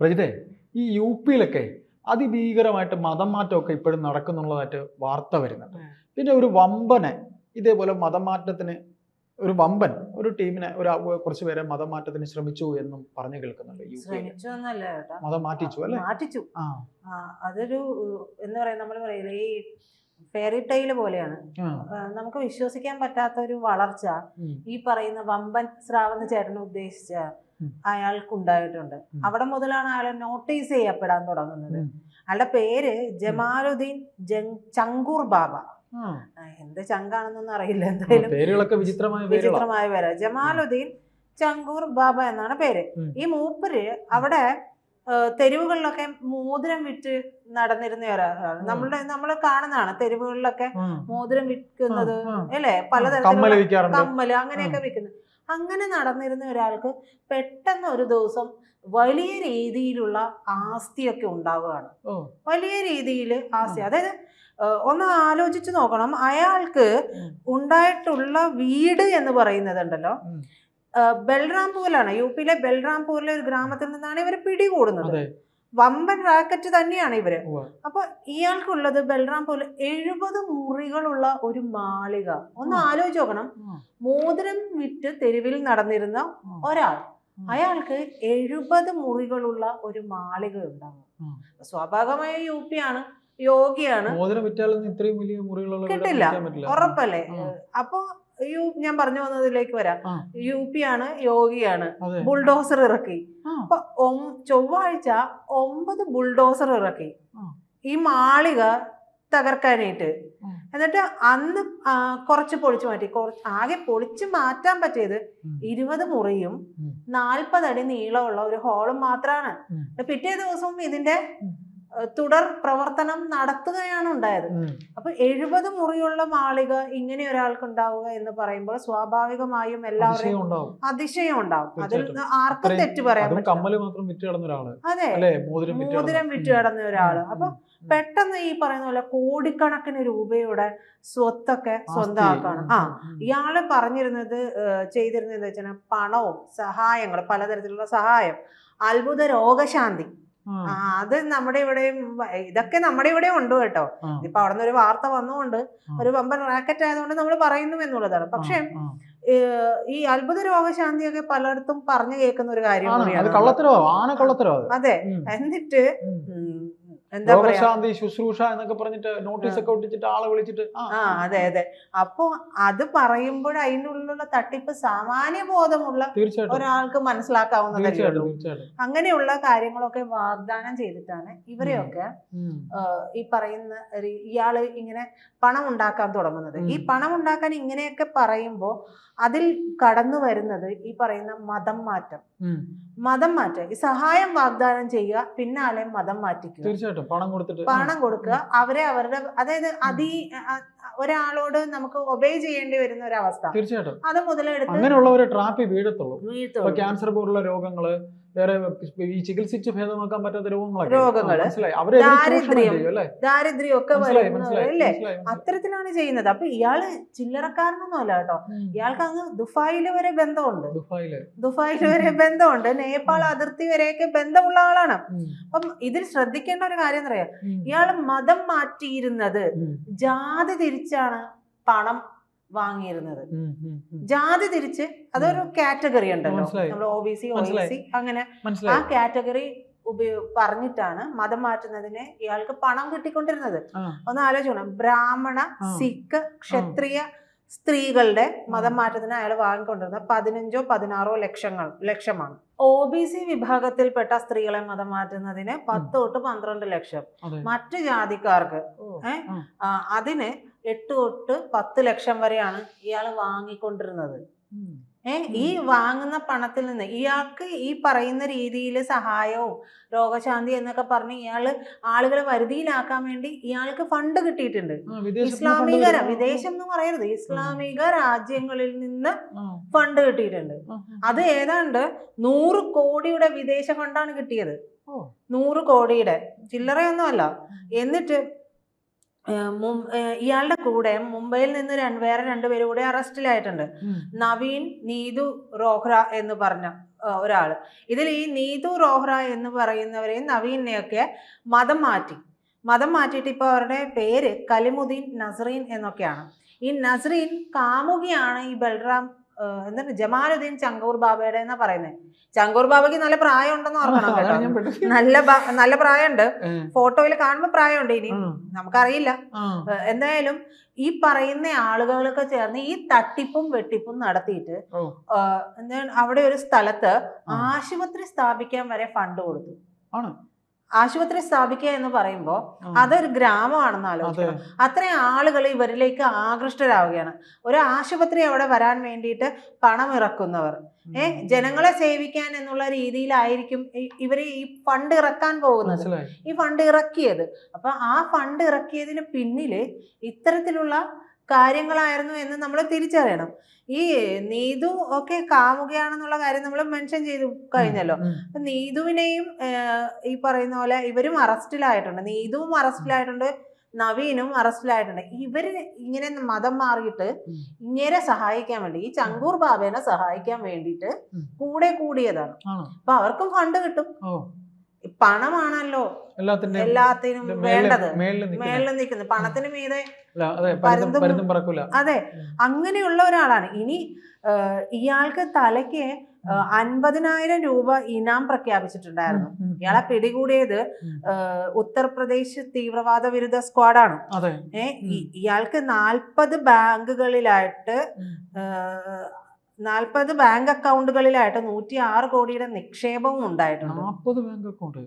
പ്രജിതേ ഈ യു പിയിലൊക്കെ അതിഭീകരമായിട്ട് മതം മാറ്റമൊക്കെ ഇപ്പോഴും നടക്കുന്നുള്ളതായിട്ട് വാർത്ത വരുന്നുണ്ട്. പിന്നെ ഒരു വമ്പനെ ഇതേപോലെ മതം മാറ്റത്തിന് ഒരു വമ്പൻ ഒരു ടീമിനെ ഒരു കുറച്ച് പേരെ മതം മാറ്റത്തിന് ശ്രമിച്ചു എന്നും പറഞ്ഞു കേൾക്കുന്നുണ്ട് യു പിയിൽ. ശ്രമിച്ചു എന്നല്ല മതം മാറ്റിച്ചു അല്ലെ? മാറ്റിച്ചു. അതൊരു എന്ന് പറയാ നമ്മൾ പറയില്ലേ ഈ ഫെയറി ടൈൽ പോലെയാണ്. നമുക്ക് വിശ്വസിക്കാൻ പറ്റാത്ത ഒരു വളർച്ച ഈ പറയുന്ന വമ്പൻ സ്രാവെന്ന് ചേട്ടൻ ഉദ്ദേശിച്ച ഉം. അയാൾക്ക് ഉണ്ടായിട്ടുണ്ട് ഉം. അവിടെ മുതലാണ് അയാൾ നോട്ടീസ് ചെയ്യപ്പെടാൻ തുടങ്ങുന്നത്. അയാളുടെ പേര് ജമാലുദ്ദീൻ ചങ്കൂർ ബാബ. എന്ത് ചങ്കാണെന്നൊന്നും അറിയില്ല. എന്തായാലും വിചിത്രമായ പേര്. ജമാലുദ്ദീൻ ചങ്കൂർ ബാബ എന്നാണ് പേര്. ഈ മൂപ്പര് അവിടെ തെരുവുകളിലൊക്കെ മോതിരം വിറ്റ് നടന്നിരുന്ന ഒരാളാണ്. നമ്മളുടെ നമ്മൾ കാണുന്നതാണ് തെരുവുകളിലൊക്കെ മോതിരം വിൽക്കുന്നത് അല്ലെ? പലതരം കമ്മൽ പലതരത്തിലുള്ള വിൽക്കാറുണ്ട്. കമ്മൽ അങ്ങനെയൊക്കെ വിൽക്കുന്നത്. അങ്ങനെ നടന്നിരുന്ന ഒരാൾക്ക് പെട്ടെന്ന് ഒരു ദിവസം വലിയ രീതിയിലുള്ള ആസ്തിയൊക്കെ ഉണ്ടാവുകയാണ്. വലിയ രീതിയിൽ ആസ്തി. അതായത് ഒന്ന് ആലോചിച്ച് നോക്കണം. അയാൾക്ക് ഉണ്ടായിട്ടുള്ള വീട് എന്ന് പറയുന്നത് ഉണ്ടല്ലോ ഉം. ഏഹ്, ബൽറാംപൂരിലാണ് യു പിയിലെ ബൽറാംപൂരിലെ ഒരു ഗ്രാമത്തിൽ നിന്നാണ് ഇവർ പിടികൂടുന്നത്. വമ്പൻ റാക്കറ്റ് തന്നെയാണ് ഇവർ. അപ്പൊ ഇയാൾക്കുള്ളത് ബൽറാംപൂരിൽ എഴുപത് മുറികളുള്ള ഒരു മാളിക. ഒന്ന്. ആലോചിച്ച് നോക്കണം. മോതിരം വിറ്റ് തെരുവിൽ നടന്നിരുന്ന ഒരാൾ. അയാൾക്ക് എഴുപത് മുറികളുള്ള ഒരു മാളിക ഉണ്ടാകും. സ്വാഭാവികമായ യു പി ആണ് യോഗിയാണ് കിട്ടില്ല. ഉറപ്പല്ലേ? അപ്പൊ യു ഞാൻ പറഞ്ഞു വന്നതിലേക്ക് വരാം. യു പി ആണ് യോഗിയാണ് ബുൾഡോസർ ഇറക്കി. അപ്പൊ ചൊവ്വാഴ്ച ഒമ്പത് ബുൾഡോസർ ഇറക്കി. ഈ മാളിക തകർക്കാനായിട്ട്. എന്നിട്ട് അന്ന് കുറച്ച് പൊളിച്ചു മാറ്റി. ആകെ പൊളിച്ചു മാറ്റാൻ പറ്റിയത്. ഇരുപത് മുറിയും ഉം. നാൽപ്പത് അടി നീളമുള്ള ഒരു ഹോളും മാത്രമാണ് പിറ്റേ ദിവസവും ഇതിന്റെ തുടർ പ്രവർത്തനം നടത്തുകയാണ് ഉണ്ടായത്. അപ്പൊ എഴുപത് മുറിയുള്ള മാളിക ഇങ്ങനെ ഒരാൾക്ക് ഉണ്ടാവുക എന്ന് പറയുമ്പോൾ സ്വാഭാവികമായും എല്ലാവരും അതിശയം ഉണ്ടാവും. അതിൽ ആർക്കും തെറ്റ് പറയാൻ അതും മാത്രം വിറ്റ് കിടന്ന ഒരാൾ. അപ്പൊ പെട്ടെന്ന് ഈ പറയുന്ന പോലെ കോടിക്കണക്കിന് രൂപയുടെ സ്വത്തൊക്കെ. സ്വന്തമാക്കാണ്. ആ. ഇയാൾ പറഞ്ഞിരുന്നത് ചെയ്തിരുന്നത് എന്താ വെച്ചാൽ പണവും സഹായങ്ങൾ പലതരത്തിലുള്ള സഹായം അത്ഭുത രോഗശാന്തി. അത് നമ്മുടെ ഇവിടെയും ഇതൊക്കെ നമ്മുടെ ഇവിടെ ഉണ്ട് കേട്ടോ. ഇപ്പൊ അവിടെ നിന്ന് ഒരു വാർത്ത വന്നുകൊണ്ട് ഒരു വമ്പൻ റാക്കറ്റ് ആയതുകൊണ്ട് നമ്മൾ പറയുന്നു എന്നുള്ളതാണ്. പക്ഷേ ഈ അത്ഭുത രോഗശാന്തിയൊക്കെ പലയിടത്തും പറഞ്ഞു കേൾക്കുന്ന ഒരു കാര്യം ആന കള്ളത്തരോ അതെ? എന്നിട്ട് രോഗശാന്തി ശുശ്രൂഷ എന്നൊക്കെ പറഞ്ഞിട്ട് നോട്ടീസ് ഒക്കെ ഒട്ടിച്ചിട്ട് ആളെ വിളിച്ചിട്ട് ആ, അതെ അതെ. അപ്പൊ അത് പറയുമ്പോൾ അതിനുള്ളിലുള്ള തട്ടിപ്പ് സാമാന്യ ബോധമുള്ള ഒരാൾക്ക് മനസ്സിലാക്കാവുന്ന അങ്ങനെയുള്ള കാര്യങ്ങളൊക്കെ വാഗ്ദാനം ചെയ്തിട്ടാണ് ഇവരെയൊക്കെ ഈ പറയുന്ന ഇയാൾ ഇങ്ങനെ പണം ഉണ്ടാക്കാൻ തുടങ്ങുന്നത്. ഈ പണം ഉണ്ടാക്കാൻ ഇങ്ങനെയൊക്കെ പറയുമ്പോൾ അതിൽ കടന്നു വരുന്നത് ഈ പറയുന്ന മതം മാറ്റം. മതം മാറ്റുക. ഈ സഹായം വാഗ്ദാനം ചെയ്യുക പിന്നാലെ മതം മാറ്റിക്കുക. തീർച്ചയായിട്ടും. പണം കൊടുത്തിട്ട്. പണം കൊടുക്കുക. അവരെ അവരുടെ അതായത് അതി ഒരാളോട് നമുക്ക് ഒബേ ചെയ്യേണ്ടി വരുന്ന ഒരു അവസ്ഥ തീർച്ചയായിട്ടും. അത് മുതലെടുത്ത് അങ്ങനെയുള്ളവരെ ട്രാപ്പിൽ വീഴത്തുള്ളൂ. ക്യാൻസർ പോലുള്ള രോഗങ്ങൾ വേറെ ഈ ചികിത്സിച്ച് ഭേദമാക്കാൻ പറ്റാത്ത രോഗങ്ങളൊക്കെ. ഇവർ ദാരിദ്ര്യം, ഒക്കെ അല്ലേ. അത്തരത്തിലാണ് ചെയ്യുന്നത്. അപ്പൊ ഇയാൾ ചില്ലറക്കാരനൊന്നും അല്ല കേട്ടോ. ഇയാൾക്ക് അങ്ങ് ദുഫായിൽ വരെ ബന്ധമുണ്ട്. ദുഫായിൽ. വരെ ബന്ധമുണ്ട്. നേപ്പാൾ അതിർത്തി വരെയൊക്കെ ബന്ധമുള്ള ആളാണ്. അപ്പം ഇതിൽ ശ്രദ്ധിക്കേണ്ട ഒരു കാര്യം എന്താ ഇയാൾ മതം മാറ്റിയിരുന്നത് ജാതി തിരിച്ചാണ് പണം വാങ്ങിയിരുന്നത്. ജാതി തിരിച്ച് അതൊരു കാറ്റഗറി ഉണ്ടല്ലോ. നമ്മൾ O B C O B C അങ്ങനെ ആ കാറ്റഗറി ഉപയോഗ പറഞ്ഞിട്ടാണ് മതം മാറ്റുന്നതിന് ഇയാൾക്ക് പണം കിട്ടിക്കൊണ്ടിരുന്നത്. ഒന്ന് ആലോചിക്കണം. ബ്രാഹ്മണ. സിഖ് ക്ഷത്രിയ സ്ത്രീകളുടെ മതം മാറ്റത്തിന് അയാൾ വാങ്ങിക്കൊണ്ടിരുന്നത് പതിനഞ്ചോ പതിനാറോ ലക്ഷങ്ങൾ ലക്ഷമാണ്. ഒ ബി സി വിഭാഗത്തിൽപ്പെട്ട സ്ത്രീകളെ മതം മാറ്റുന്നതിന് പത്ത് തൊട്ട് പന്ത്രണ്ട് ലക്ഷം. മറ്റു ജാതിക്കാർക്ക് അതിന് എട്ട് തൊട്ട് പത്ത് ലക്ഷം വരെയാണ് ഇയാൾ വാങ്ങിക്കൊണ്ടിരുന്നത്. ഈ വാങ്ങുന്ന പണത്തിൽ നിന്ന് ഇയാൾക്ക് ഈ പറയുന്ന രീതിയിൽ സഹായവും രോഗശാന്തി എന്നൊക്കെ പറഞ്ഞ് ഇയാൾ ആളുകളെ വരുതിയിലാക്കാൻ വേണ്ടി ഇയാൾക്ക് ഫണ്ട് കിട്ടിയിട്ടുണ്ട്. ഇസ്ലാമിക വിദേശം എന്ന് പറയരുത്. ഇസ്ലാമിക രാജ്യങ്ങളിൽ നിന്ന് ഫണ്ട് കിട്ടിയിട്ടുണ്ട്. അത് ഏതാണ്ട് നൂറ് കോടിയുടെ വിദേശ ഫണ്ടാണ് കിട്ടിയത്. നൂറ് കോടിയുടെ. ചില്ലറയൊന്നുമല്ല. എന്നിട്ട് ഇയാളുടെ കൂടെ മുംബൈയിൽ നിന്ന് വേറെ രണ്ടുപേരും കൂടെ അറസ്റ്റിലായിട്ടുണ്ട്. നവീൻ നീതു റോഹ്റ എന്ന് പറഞ്ഞ ഒരാൾ ഒരാൾ. ഇതിൽ ഈ നീതു റോഹ്റ എന്ന് പറയുന്നവരെയും നവീനെയൊക്കെ മതം മാറ്റി. മതം മാറ്റിയിട്ട് ഇപ്പോൾ അവരുടെ പേര് കലിമുദ്ദീൻ നസറീൻ എന്നൊക്കെയാണ്. ഈ നസറീൻ കാമുകിയാണ് ഈ ബൽറാം എന്താണ് ജമാലുദ്ദീൻ ചങ്കൂർ ബാബയുടെ എന്നാ പറയുന്നത് ചങ്കൂർ ബാബയ്ക്ക് നല്ല പ്രായം ഉണ്ടെന്ന് ഓർക്കണം കേട്ടോ. നല്ല നല്ല പ്രായമുണ്ട്. ഫോട്ടോയിൽ കാണുമ്പോൾ പ്രായമുണ്ട് ഇനി. നമുക്കറിയില്ല. എന്തായാലും ഈ പറയുന്ന ആളുകളൊക്കെ ചേർന്ന് ഈ തട്ടിപ്പും വെട്ടിപ്പും നടത്തിയിട്ട്. അവിടെ ഒരു സ്ഥലത്ത്. ആശുപത്രി സ്ഥാപിക്കാൻ വരെ ഫണ്ട് കൊടുത്തു. ആണ്. ആശുപത്രി സ്ഥാപിക്കുക എന്ന് പറയുമ്പോൾ അതൊരു ഗ്രാമമാണെന്ന് ആലോചിക്കണം. അത്രയും ആളുകൾ ഇവരിലേക്ക് ആകൃഷ്ടരാവുകയാണ്. ഒരു ആശുപത്രി അവിടെ വരാൻ വേണ്ടിയിട്ട് പണം ഇറക്കുന്നവർ ഏഹ് ജനങ്ങളെ സേവിക്കാൻ എന്നുള്ള രീതിയിലായിരിക്കും ഇവർ ഈ ഫണ്ട് ഇറക്കാൻ പോകുന്നത്. ഈ ഫണ്ട് ഇറക്കിയത്. അപ്പൊ ആ ഫണ്ട് ഇറക്കിയതിന് പിന്നിൽ ഇത്തരത്തിലുള്ള കാര്യങ്ങളായിരുന്നു എന്ന് നമ്മൾ തിരിച്ചറിയണം. ഈ നീതു ഒക്കെ കാമുകയാണെന്നുള്ള കാര്യം നമ്മൾ മെൻഷൻ ചെയ്തു കഴിഞ്ഞല്ലോ. നീതുവിനെയും ഈ പറയുന്ന പോലെ ഇവരും അറസ്റ്റിലായിട്ടുണ്ട്. നീതുവും അറസ്റ്റിലായിട്ടുണ്ട് നവീനും അറസ്റ്റിലായിട്ടുണ്ട്. ഇവർ ഇങ്ങനെ മതം മാറിയിട്ട്. ഇങ്ങനെ സഹായിക്കാൻ വേണ്ടി ഈ ചങ്കൂർ ബാബേനെ സഹായിക്കാൻ വേണ്ടിയിട്ട് കൂടെ കൂടിയതാണ്. അപ്പൊ അവർക്കും ഫണ്ട് കിട്ടും. പണമാണല്ലോ എല്ലാത്തിനും വേണ്ടത്. മേളിൽ നിൽക്കുന്ന മേളിൽ നിൽക്കുന്നത്. പണത്തിന് മീതെ അതെ. അങ്ങനെയുള്ള ഒരാളാണ്. ഇനി ഇയാൾക്ക് തലയ്ക്ക് ഏഹ്, അൻപതിനായിരം രൂപ ഇനാം പ്രഖ്യാപിച്ചിട്ടുണ്ടായിരുന്നു. ഇയാളെ പിടികൂടിയത് ഉത്തർപ്രദേശ് തീവ്രവാദ വിരുദ്ധ സ്ക്വാഡാണ്. ഇ- ഇയാൾക്ക് നാൽപ്പത് ബാങ്കുകളിലായിട്ട്. നാൽപ്പത് ബാങ്ക് അക്കൗണ്ടുകളിലായിട്ട് നൂറ്റി ആറ് കോടിയുടെ നിക്ഷേപവും ഉണ്ടായിട്ടുണ്ട്. നാൽപ്പത് ബാങ്ക് അക്കൗണ്ട്.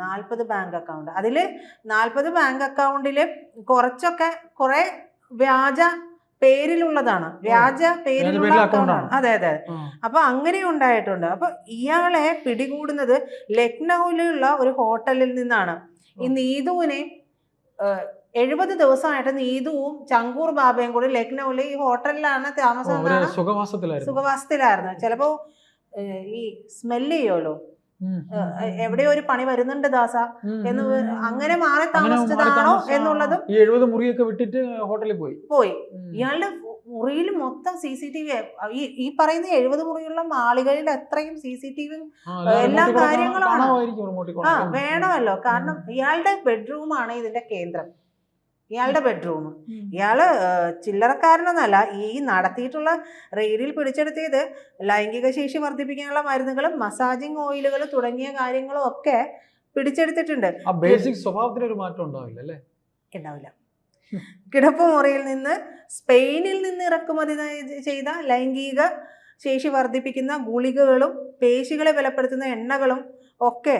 നാൽപ്പത് ബാങ്ക് അക്കൗണ്ട്. അതിൽ നാൽപ്പത് ബാങ്ക് അക്കൗണ്ടിൽ കുറച്ചൊക്കെ കുറെ വ്യാജ പേരിലുള്ളതാണ്. വ്യാജ പേരിലുള്ള പേരിലെ അക്കൗണ്ടാണ്. അതെ അതെ. അപ്പൊ അങ്ങനെ ഉണ്ടായിട്ടുണ്ട്. അപ്പൊ ഇയാളെ പിടികൂടുന്നത് ലക്നൌവിലുള്ള ഒരു ഹോട്ടലിൽ നിന്നാണ്. ഈ. നീതുവിനെ എഴുപത് ദിവസമായിട്ട് നീതുവും ചങ്കൂർ ബാബയും കൂടി ലക്നൌവിലെ ഈ ഹോട്ടലിലാണ് താമസം സുഖവാസത്തിലായിരുന്നു. ചിലപ്പോ ഈ സ്മെല്ല് ചെയ്യുമല്ലോ. എവിടെയോ ഒരു പണി വരുന്നുണ്ട് ദാസ എന്ന്. അങ്ങനെ മാറി താമസിച്ചതാണോ എന്നുള്ളതും ഈ എഴുപത് മുറിയൊക്കെ വിട്ടിട്ട് ഹോട്ടലിൽ പോയി. പോയി. ഇയാളുടെ മുറിയിൽ മൊത്തം സി സി ടി വി ഈ ഈ പറയുന്ന എഴുപത് മുറിയുള്ള മാളികളിൽ അത്രയും സി സി ടി വി എല്ലാ കാര്യങ്ങളും വേണമല്ലോ. കാരണം ഇയാളുടെ ബെഡ്റൂമാണ് ഇതിന്റെ കേന്ദ്രം. ഇയാളുടെ ബെഡ്റൂം. ഇയാൾ ചില്ലറക്കാരനൊന്നല്ല. ഈ നടത്തിയിട്ടുള്ള റെയ്ഡിൽ പിടിച്ചെടുത്തിയത് ലൈംഗിക ശേഷി വർദ്ധിപ്പിക്കാനുള്ള മരുന്നുകളും മസാജിങ് ഓയിലുകൾ തുടങ്ങിയ കാര്യങ്ങളും ഒക്കെ പിടിച്ചെടുത്തിട്ടുണ്ട്. ആ ബേസിക് സ്വഭാവത്തിന് ഒരു മാറ്റം ഉണ്ടാവില്ല അല്ലേ? ഉണ്ടാവില്ല. കിടപ്പ് മുറിയിൽ നിന്ന് സ്പെയിനിൽ നിന്ന് ഇറക്കുമതി ചെയ്ത ലൈംഗിക ശേഷി വർദ്ധിപ്പിക്കുന്ന ഗുളികകളും പേശികളെ ബലപ്പെടുത്തുന്ന എണ്ണകളും ഒക്കെ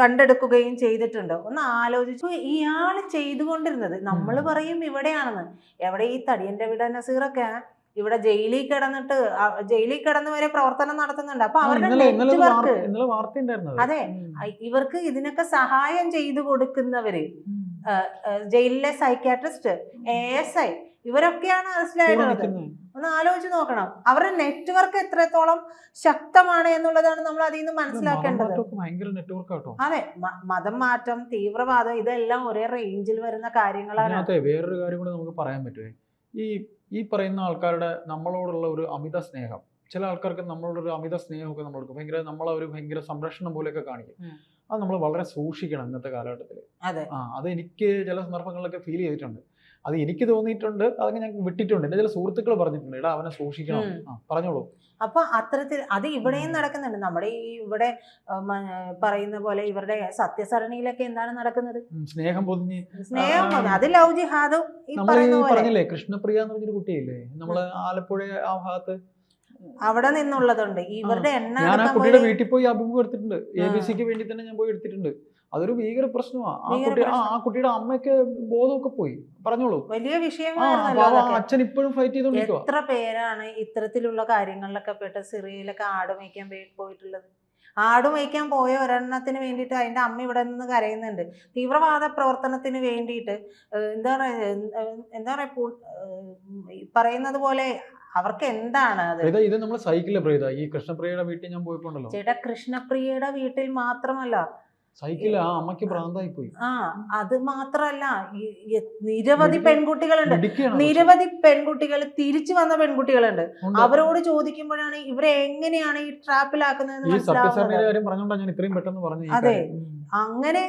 കണ്ടെടുക്കുകയും ചെയ്തിട്ടുണ്ട്. ഒന്ന് ആലോചിച്ചു ഇയാൾ ചെയ്തുകൊണ്ടിരുന്നത് നമ്മൾ പറയും ഇവിടെയാണെന്ന്. എവിടെ ഈ തടിയന്റെ വിട നസീറൊക്കെ? ഇവിടെ ജയിലിൽ കിടന്നിട്ട് ജയിലിൽ കിടന്ന് വരെ പ്രവർത്തനം നടത്തുന്നുണ്ട്. അപ്പൊ അവരുടെ നെറ്റ്വർക്ക് അതെ. ഇവർക്ക് ഇതിനൊക്കെ സഹായം ചെയ്തു കൊടുക്കുന്നവര്. ജയിലിലെ സൈക്യാട്രിസ്റ്റ് എ എസ് ഐ ഇവരൊക്കെയാണ് നിൽക്കുന്നത്. ഒന്ന് ആലോചിച്ച് നോക്കണം. അവരുടെ നെറ്റ്വർക്ക് എത്രത്തോളം ശക്തമാണ് എന്നുള്ളതാണ് നമ്മൾ അതിൽ നിന്ന് മനസ്സിലാക്കേണ്ടത്. അതെ മതം മാറ്റം തീവ്രവാദം ഇതെല്ലാം ഒരേ റേഞ്ചിൽ വരുന്ന കാര്യങ്ങളാണ്. വേറൊരു കാര്യം കൂടെ നമുക്ക് പറയാൻ പറ്റുമേ ഈ ഈ പറയുന്ന ആൾക്കാരുടെ നമ്മളോടുള്ള ഒരു അമിത സ്നേഹം ചില ആൾക്കാർക്ക് നമ്മളോട് ഒരു അമിത സ്നേഹമൊക്കെ നമ്മൾക്ക് ഭയങ്കര നമ്മളെ ഒരു ഭയങ്കര സംരക്ഷണം പോലെയൊക്കെ കാണിക്കും. അത് നമ്മൾ വളരെ സൂക്ഷിക്കണം ഇന്നത്തെ കാലഘട്ടത്തിൽ അതെ. ആ അത് എനിക്ക് ചില സന്ദർഭങ്ങളിലൊക്കെ ഫീൽ ചെയ്തിട്ടുണ്ട്. അത് എനിക്ക് തോന്നിയിട്ടുണ്ട് അതൊക്കെ ഞാൻ വിട്ടിട്ടുണ്ട്. എന്റെ ചില സുഹൃത്തുക്കൾ പറഞ്ഞിട്ടുണ്ട് എടാ അവനെ സൂക്ഷിക്കണം. പറഞ്ഞോളൂ. അപ്പൊ അത്തരത്തിൽ അത് ഇവിടെയും നടക്കുന്നുണ്ട്. നമ്മുടെ ഈ ഇവിടെ പറയുന്ന പോലെ ഇവരുടെ സത്യസരണിയിലൊക്കെ എന്താണ് നടക്കുന്നത്? സ്നേഹം പൊതിഞ്ഞ് സ്നേഹം. അത് ലവ് ജിഹാദും പറഞ്ഞില്ലേ കൃഷ്ണപ്രിയ എന്ന് പറഞ്ഞൊരു കുട്ടിയില്ലേ? നമ്മൾ ആലപ്പുഴ ആ ഭാഗത്ത്. അവിടെ നിന്നുള്ളതുണ്ട്. ഇവരുടെ എണ്ണ ഞാൻ ആ കുട്ടിയുടെ വീട്ടിൽ പോയി അഭിമുഖം എടുത്തിട്ടുണ്ട്. എ ബി സിക്ക് വേണ്ടി തന്നെ ഞാൻ പോയി എടുത്തിട്ടുണ്ട്. അതൊരു ഭീകര പ്രശ്നമാണ് ആ കുട്ടി ആ കുട്ടിയുടെ അമ്മയ്ക്ക് ബോധമൊക്കെ പോയി. പറഞ്ഞോളൂ. വലിയ അതൊക്കെ അച്ഛൻ ഇപ്പോഴും ഫൈറ്റ് ചെയ്തോണ്ടിരിക്കുക എത്ര പേരാണ് ഇത്തരത്തിലുള്ള കാര്യങ്ങളിലൊക്കെ പെട്ട് സിറിയയിലൊക്കെ ആട് മേയ്ക്കാൻ പോയിട്ടുള്ളത്? ആട് മേയ്ക്കാൻ പോയ ഒരെണ്ണത്തിന് വേണ്ടിയിട്ട് അതിന്റെ അമ്മ ഇവിടെ നിന്ന് കരയുന്നുണ്ട്. തീവ്രവാദ പ്രവർത്തനത്തിന് വേണ്ടിയിട്ട് എന്താ പറയുക എന്താ പറയുക പറയുന്നത് പോലെ അവർക്ക് എന്താണ് അത്? ഇത് നമ്മൾ സൈക്കിളിൽ ഈ കൃഷ്ണപ്രിയയുടെ വീട്ടിൽ ഞാൻ പോയിട്ടുണ്ടല്ലോ ചേട്ടാ കൃഷ്ണപ്രിയയുടെ വീട്ടിൽ മാത്രമല്ല സൈക്കിൾ ആ അമ്മയ്ക്ക് ഭ്രാന്തായി പോയി ആ അത് മാത്രല്ല നിരവധി പെൺകുട്ടികളുണ്ട്. നിരവധി പെൺകുട്ടികൾ തിരിച്ചു വന്ന പെൺകുട്ടികളുണ്ട്. അവരോട് ചോദിക്കുമ്പോഴാണ് ഇവരെ എങ്ങനെയാണ് ഈ ട്രാപ്പിലാക്കുന്നത് അതെ. അങ്ങനെ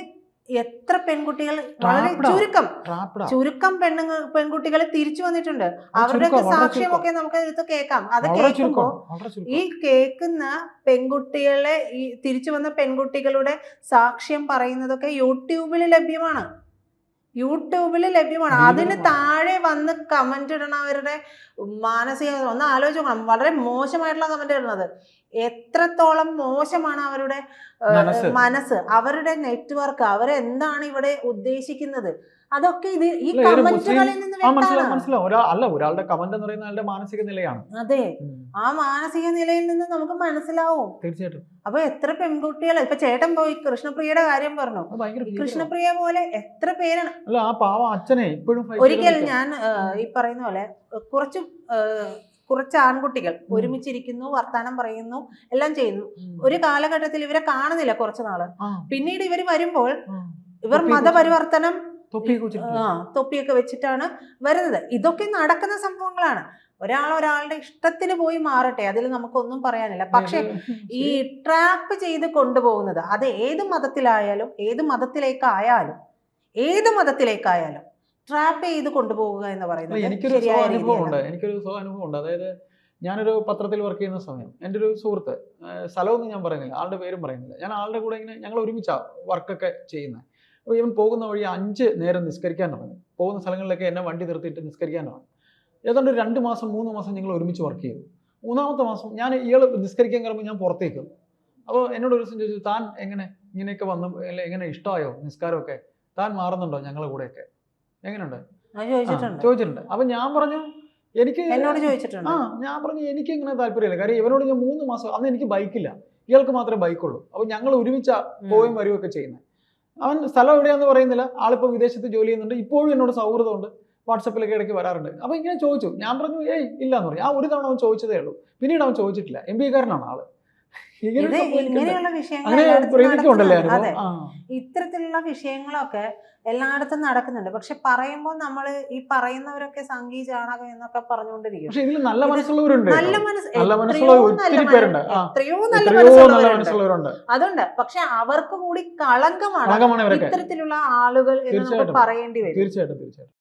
എത്ര പെൺകുട്ടികൾ വളരെ. ചുരുക്കം. ചുരുക്കം പെണ്ണുങ്ങൾ പെൺകുട്ടികൾ തിരിച്ചു വന്നിട്ടുണ്ട്. അവരുടെ ചുരുക്കം, വളരെ സാക്ഷ്യമൊക്കെ നമുക്ക് ഇത് കേൾക്കാം. അത് കേൾക്കുമ്പോൾ ഈ കേൾക്കുന്ന പെൺകുട്ടികളെ ഈ തിരിച്ചു വന്ന പെൺകുട്ടികളുടെ സാക്ഷ്യം പറയുന്നതൊക്കെ യൂട്യൂബിൽ ലഭ്യമാണ്. യൂട്യൂബിൽ ലഭ്യമാണ്. അതിന് താഴെ വന്ന് കമന്റ് ഇടണവരുടെ മാനസിക ഒന്ന് ആലോചിച്ച് നോക്കണം. വളരെ മോശമായിട്ടുള്ള കമന്റ് ഇടുന്നത് എത്രത്തോളം മോശമാണ് അവരുടെ മനസ്സ്. അവരുടെ നെറ്റ്വർക്ക് അവരെന്താണ് ഇവിടെ ഉദ്ദേശിക്കുന്നത്? അതൊക്കെ ഇത് ഈ കമന്റുകളിൽ നിന്ന് മനസ്സിലാവും അല്ല ഒരാളുടെ കമന്റ് എന്ന് പറയുന്ന ആളുടെ മാനസിക നിലയാണ്. അതെ. ആ മാനസിക നിലയിൽ നിന്ന് നമുക്ക് മനസ്സിലാവും. തീർച്ചയായിട്ടും. അപ്പൊ എത്ര പെൺകുട്ടികൾ ഇപ്പൊ ചേട്ടൻ പോയി കൃഷ്ണപ്രിയയുടെ കാര്യം പറഞ്ഞു. കൃഷ്ണപ്രിയ പോലെ എത്ര പേരാണ്? അല്ല ആ പാവം അച്ഛനെ ഇപ്പോഴും ഒരിക്കൽ ഞാൻ ഈ പറയുന്ന പോലെ കുറച്ചും കുറച്ച് ആൺകുട്ടികൾ ഒരുമിച്ചിരിക്കുന്നു വർത്താനം പറയുന്നു എല്ലാം ചെയ്യുന്നു. ഒരു കാലഘട്ടത്തിൽ ഇവരെ കാണുന്നില്ല കുറച്ചു നാൾ. പിന്നീട് ഇവർ വരുമ്പോൾ ഇവർ മതപരിവർത്തനം തൊപ്പിയൊക്കെ വെച്ചിട്ട്. ആ തൊപ്പിയൊക്കെ വെച്ചിട്ടാണ് വരുന്നത്. ഇതൊക്കെ നടക്കുന്ന സംഭവങ്ങളാണ്. ഒരാൾ ഒരാളുടെ ഇഷ്ടത്തിന് പോയി മാറട്ടെ അതിൽ നമുക്കൊന്നും പറയാനില്ല. പക്ഷെ ഈ ട്രാപ്പ് ചെയ്ത് കൊണ്ടുപോകുന്നത് അത് ഏത് മതത്തിലായാലും ഏത് മതത്തിലേക്കായാലും ഏത് മതത്തിലേക്കായാലും ട്രാപ്പ് ചെയ്ത് കൊണ്ടുപോകുക എന്ന് പറയുന്നത് എനിക്കൊരു അനുഭവം ഉണ്ട്. എനിക്കൊരു അനുഭവം ഉണ്ട്. അതായത് ഞാനൊരു പത്രത്തിൽ വർക്ക് ചെയ്യുന്ന സമയം എന്റെ ഒരു സുഹൃത്ത് സ്ഥലമൊന്നും ഞാൻ പറയുന്നില്ല. ആളുടെ പേരും പറയുന്നില്ല. ഞാൻ ആളുടെ കൂടെ ഇങ്ങനെ ഞങ്ങൾ ഒരുമിച്ചാ വർക്കൊക്കെ ചെയ്യുന്നത് അപ്പോൾ ഇവൻ പോകുന്ന വഴി അഞ്ച് നേരം നിസ്കരിക്കാൻ തുടങ്ങി. പോകുന്ന സ്ഥലങ്ങളിലൊക്കെ എന്നെ വണ്ടി നിർത്തിയിട്ട് നിസ്കരിക്കാൻ തുടങ്ങി. ഏതാണ്ട് ഒരു രണ്ട് മാസം മൂന്ന് മാസം ഞങ്ങൾ ഒരുമിച്ച് വർക്ക് ചെയ്തു. മൂന്നാമത്തെ മാസം ഞാൻ ഇയാൾ നിസ്കരിക്കാൻ കിടക്കുമ്പോൾ ഞാൻ പുറത്തേക്ക് അപ്പോൾ എന്നോട് ഒരു ദിവസം ചോദിച്ചു താൻ എങ്ങനെ ഇങ്ങനെയൊക്കെ വന്നു? അല്ലെങ്കിൽ എങ്ങനെ ഇഷ്ടമായോ നിസ്കാരമൊക്കെ? താൻ മാറുന്നുണ്ടോ ഞങ്ങളുടെ കൂടെയൊക്കെ? എങ്ങനെയുണ്ട് ചോദിച്ചിട്ടുണ്ട്. അപ്പൊ ഞാൻ പറഞ്ഞു എനിക്ക് എന്നോട് ചോദിച്ചിട്ടുണ്ട്. ആ ഞാൻ പറഞ്ഞു എനിക്ക് ഇങ്ങനെ താല്പര്യമില്ല. കാര്യം ഇവനോട് ഞാൻ മൂന്ന് മാസം അന്ന് എനിക്ക് ബൈക്കില്ല. ഇയാൾക്ക് മാത്രമേ ബൈക്കുള്ളൂ. അപ്പൊ ഞങ്ങൾ ഒരുമിച്ച പോയും ഒക്കെ ചെയ്യുന്നത്. അവൻ സ്ഥലം എവിടെയാന്ന് പറയുന്നില്ല. ആളിപ്പോ വിദേശത്ത് ജോലി ചെയ്യുന്നുണ്ട്. ഇപ്പോഴും എന്നോട് സൗഹൃദമുണ്ട്. വാട്സപ്പിലൊക്കെ ഇടയ്ക്ക് വരാറുണ്ട്. അപ്പൊ ഇങ്ങനെ ചോദിച്ചു. ഞാൻ പറഞ്ഞു ഏയ് ഇല്ല എന്ന് പറഞ്ഞു. ആ ഒരു തവണ അവൻ ചോദിച്ചതേ ഉള്ളൂ. പിന്നീട് അവൻ ചോദിച്ചിട്ടില്ല. എം ബി കാരനാണ് ആൾ. ഇത്. ഇങ്ങനെയുള്ള വിഷയങ്ങൾ ഇത്തരത്തിലുള്ള വിഷയങ്ങളൊക്കെ എല്ലായിടത്തും നടക്കുന്നുണ്ട്. പക്ഷെ പറയുമ്പോൾ നമ്മൾ ഈ പറയുന്നവരൊക്കെ സംഗീ ചാണകം എന്നൊക്കെ പറഞ്ഞുകൊണ്ടിരിക്കും. നല്ല മനസ്സുള്ളവരുണ്ട് നല്ല. മനസ്സ് നല്ല എത്രയോ നല്ല മനസ്സുള്ളവരുണ്ട്. അതുണ്ട്. പക്ഷെ അവർക്ക് കൂടി കളങ്കമാണ് ഇത്തരത്തിലുള്ള ആളുകൾ എന്ന് നമുക്ക് പറയേണ്ടി വരും. തീർച്ചയായിട്ടും തീർച്ചയായിട്ടും.